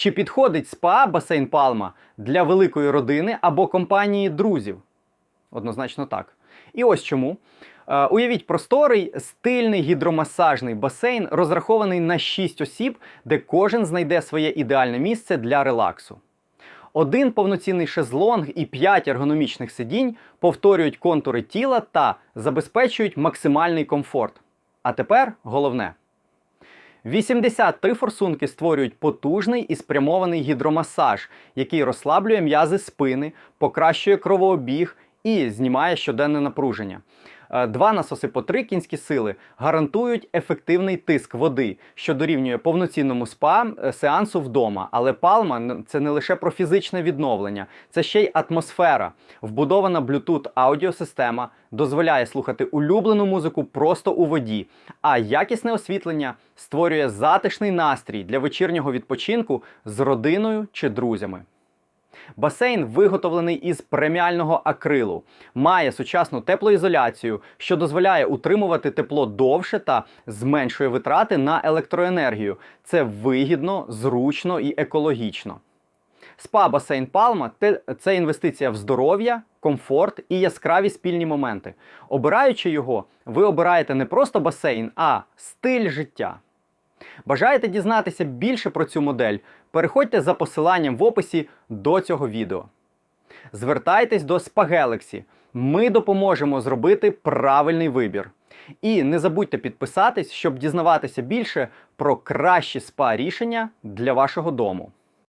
Чи підходить спа басейн Палма для великої родини або компанії друзів? Однозначно так. І ось чому. Е, Уявіть просторий, стильний гідромасажний басейн, розрахований на 6 осіб, де кожен знайде своє ідеальне місце для релаксу. Один повноцінний шезлонг і 5 ергономічних сидінь повторюють контури тіла та забезпечують максимальний комфорт. А тепер головне. 83 форсунки створюють потужний і спрямований гідромасаж, який розслаблює м'язи спини, покращує кровообіг і знімає щоденне напруження. Е, Два насоси по 3 кінські сили гарантують ефективний тиск води, що дорівнює повноцінному спа е, сеансу вдома. Але палма це не лише про фізичне відновлення, це ще й атмосфера. Вбудована Bluetooth аудіосистема дозволяє слухати улюблену музику просто у воді, а якісне освітлення створює затишний настрій для вечірнього відпочинку з родиною чи друзями. Басейн виготовлений із преміального акрилу, має сучасну теплоізоляцію, що дозволяє утримувати тепло довше та зменшує витрати на електроенергію. Це вигідно, зручно і екологічно. Спа басейн Палма це інвестиція в здоров'я, комфорт і яскраві спільні моменти. Обираючи його, ви обираєте не просто басейн, а стиль життя. Бажаєте дізнатися більше про цю модель? Переходьте за посиланням в описі до цього відео. Звертайтесь до Spagalaxy. Ми допоможемо зробити правильний вибір. І не забудьте підписатись, щоб дізнаватися більше про кращі спа рішення для вашого дому.